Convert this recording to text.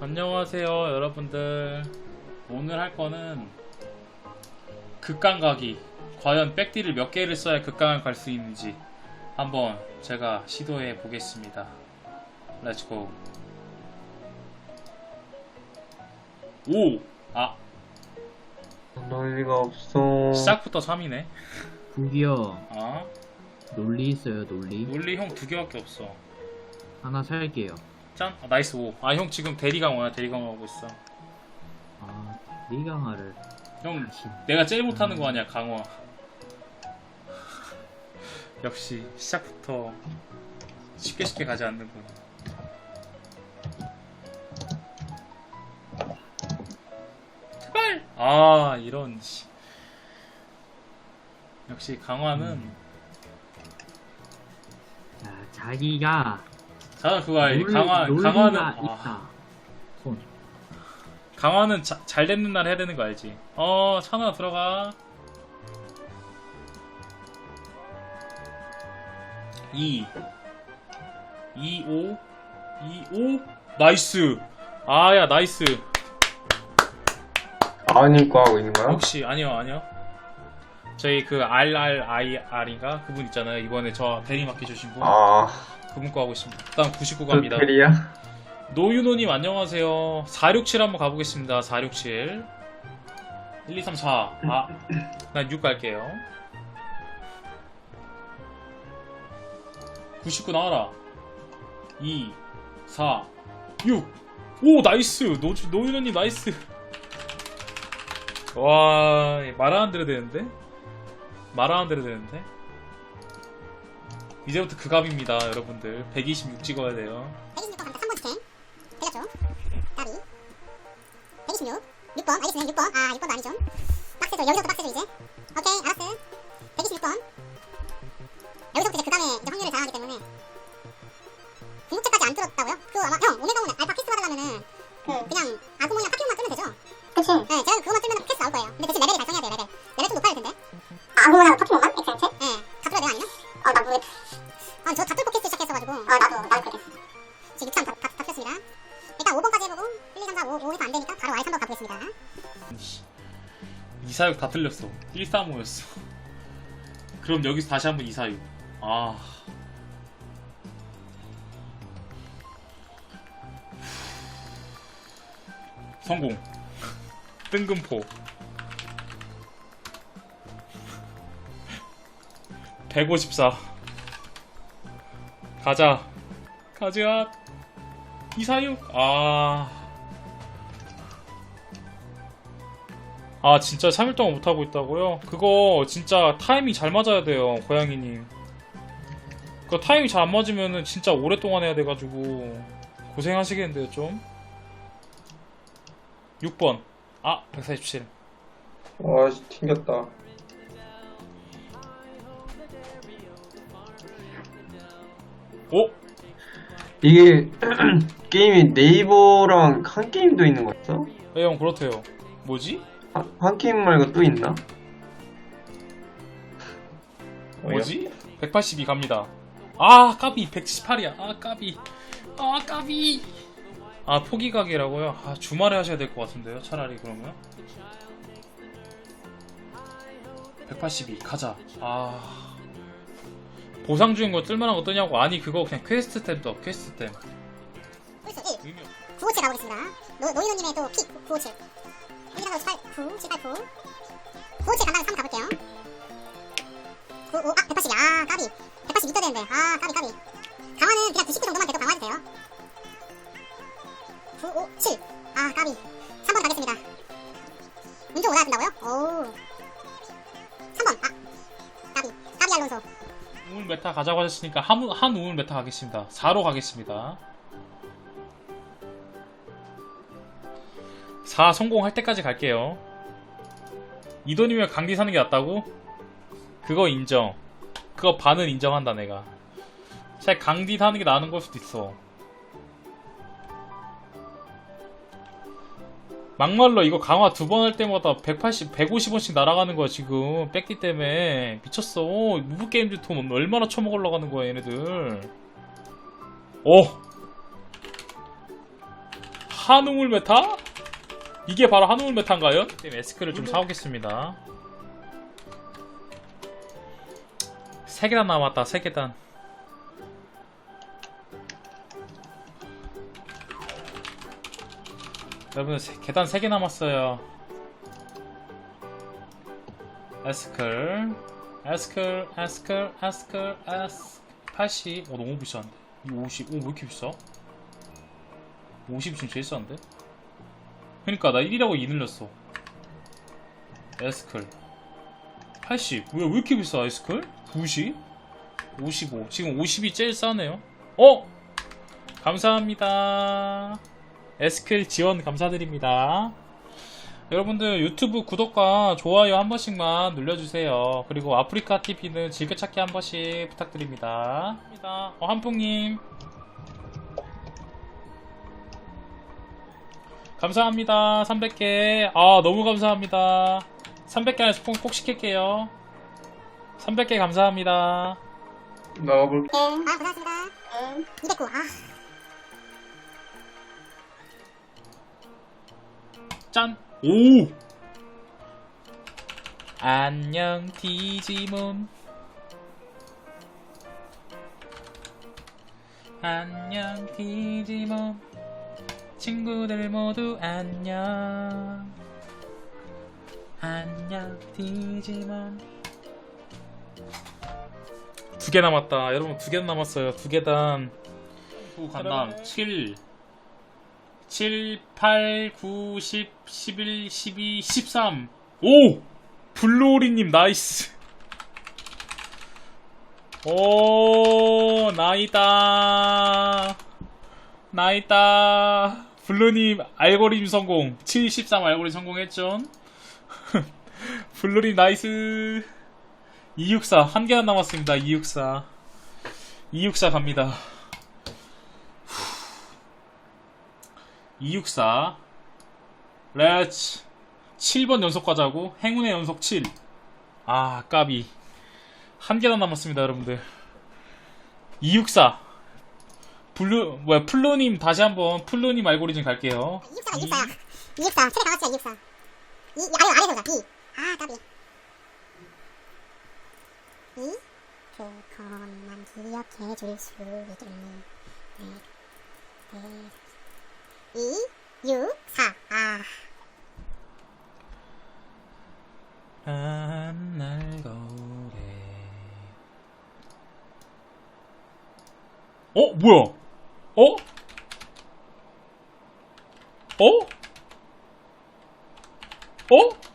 안녕하세요 여러분들. 오늘 할 거는 극강 가기. 과연 백디를 몇 개를 써야 극강을 갈 수 있는지 한번 제가 시도해 보겠습니다. 렛츠고 오! 아! 논리가 없어. 시작부터 3이네. 저기요 아? 논리 있어요 논리. 논리 형 두 개밖에 없어. 하나 살게요 짠! 아, 나이스 5. 아 형 지금 대리강화야 대리강화 하고 있어. 아 리강화를 형 내가 제일 못하는 거 아니야 강화. 역시 시작부터 쉽게 쉽게 가지 않는군 제발! 아 이런 씨. 역시 강화는 자, 자기가 자 그거 알지 강화 강화는 아, 있다. 손. 강화는 자- 잘 되는 날 해야 되는 거 알지? 어 찬아 들어가. 2 2 5 2 5 나이스. 아 야 나이스. 아니 거 하고 있는 거야? 혹시 아니요 아니요. 저희 그 RRIR인가? 그분 있잖아요. 이번에 저 대리 맡겨주신 분. 아, 그분 거 하고 있습니다. 일단 99그 갑니다. 테리야? 노유노님 안녕하세요. 467 한번 가보겠습니다. 467 1 2 3 4 아, 난 6 갈게요. 99 나와라. 2 4 6 오 나이스. 노, 노유노님 나이스. 와 말하는 대로 되는데? 말하는 대로 되는데 이제부터 그 값입니다 여러분들 126 찍어야 돼요 126번 갑니다. 3번 스캔. 되겠죠? 까비. 126. 6번. 알겠습니다. 6번. 아, 6번도 아니죠. 빡세죠. 여기서부터 빡세죠, 이제. 오케이, 알았어. 126번. 여기서부터 이제 그 다음에 이제 확률을 자랑하기 때문에. 궁극제까지 안 뚫었다고요? 그거 아마, 형, 오메가 오면 알파 피스 받으려면은, 그, 그냥 아구몬이랑 파티몬만 뚫면 되죠? 그치. 네, 제가 5, 5에서 안 되니까 바로 R3번 가보겠습니다. 이사육 다 틀렸어. 135였어. 그럼 여기서 다시 한번 이사육. 아. 성공. 뜬금포. 154. 가자. 가자. 이사육. 아. 아 진짜 3일 동안 못하고 있다고요? 그거 진짜 타이밍 잘 맞아야 돼요 고양이님 그 타이밍 잘 안 맞으면은 진짜 오랫동안 해야 돼가지고 고생하시겠는데요 좀 6번 아 147 와, 씨, 튕겼다. 오? 이게, 게임이 네이버랑 한 게임도 있는 거 있어? 네, 형 그렇대요 뭐지? 한, 한 게임 말고 또 있나? 뭐지? 182 갑니다. 아 까비. 118이야. 아 까비. 아 까비. 아 포기 가게라고요? 아 주말에 하셔야 될 것 같은데요? 차라리 그러면? 182 가자. 아. 보상 주는 거 뜰만한 거 뜨냐고. 아니 그거 그냥 퀘스트 템 떠. 퀘스트 템. 홀수 1. 의미 없- 957 가보겠습니다. 노, 노인호님의 또 픽, 957. 1, 2, 3, 4, 5, 7, 8, 9, 7, 8, 9. 957 간다면 3 가볼게요. 9, 5, 아, 182. 아, 까비. 180 있어야 되는데. 아, 까비, 까비. 강화는 그냥 99 정도만 돼도 강화해도 돼요. 9, 5, 7. 아, 까비. 3번 가겠습니다. 왼쪽 올라야 된다고요? 오. 3번. 아, 까비. 까비 알론소. 우물 메타 가자고 하셨으니까 한, 우- 한 우물 메타 가겠습니다 4로 가겠습니다 4 성공할 때까지 갈게요. 이 돈이면 강디 사는 게 낫다고? 그거 인정. 그거 반은 인정한다 내가. 차라리 강디 사는 게 나은 걸 수도 있어. 막말로 이거 강화 두 번 할 때마다 180, 150원씩 날아가는 거야 지금. 뺏기 때문에. 미쳤어. 무브 게임즈 돈 얼마나 처먹으려고 하는 거야 얘네들. 오! 한우물 메타? 이게 바로 한우물 메타인가요? 네, 에스크를 좀 사오겠습니다. 세 계단 남았다. 세 계단. 여러분 세- 계단 3개 남았어요 에스클 에스클 에스클 에스클 에스 80 오, 너무 비싼데 이 50, 오, 왜 이렇게 비싸? 50이 지금 제일 싼데? 그니까 나 1이라고 2 늘렸어 에스클 80 왜, 왜 이렇게 비싸 에스클? 90? 55 지금 50이 제일 싸네요 어? 감사합니다 에스클 지원 감사드립니다. 여러분들 유튜브 구독과 좋아요 한 번씩만 눌러주세요. 그리고 아프리카 TV는 즐겨찾기 한 번씩 부탁드립니다. 어, 한풍님. 감사합니다. 300개. 아, 너무 감사합니다. 300개 안에서 꼭, 꼭 시킬게요. 300개 감사합니다. 나가볼게. 아 고생하셨습니다 209 아 짠! 오! 안녕, 디지몬. 안녕, 디지몬. 친구들 모두 안녕. 안녕, 디지몬. 두 개 남았다. 여러분, 두 개 남았어요. 두 계단. 후 간담 7. 7, 8, 9, 10, 11, 12, 13. 오! 블루오리님, 나이스. 오, 나이다. 나이다. 블루님, 알고리즘 성공. 7, 13 알고리즘 성공했죠? 블루님, 나이스. 264, 한 개만 남았습니다. 264. 264 갑니다. 264 렛츠 7번 연속 가자고 행운의 연속 7 아 까비 한 개나 남았습니다 여러분들 264 블루 뭐야 플루님 다시 한번 플루님 알고리즘 갈게요. 264가 264야 264 최대 강아치야 264 이, 이 아래 아래서 보자. 2. 아 까비. 2 그것만 기억해 줄수 있겠니 네. 네. 2 6 4 아. 한날 거울에 어 뭐야 어? 어? 어?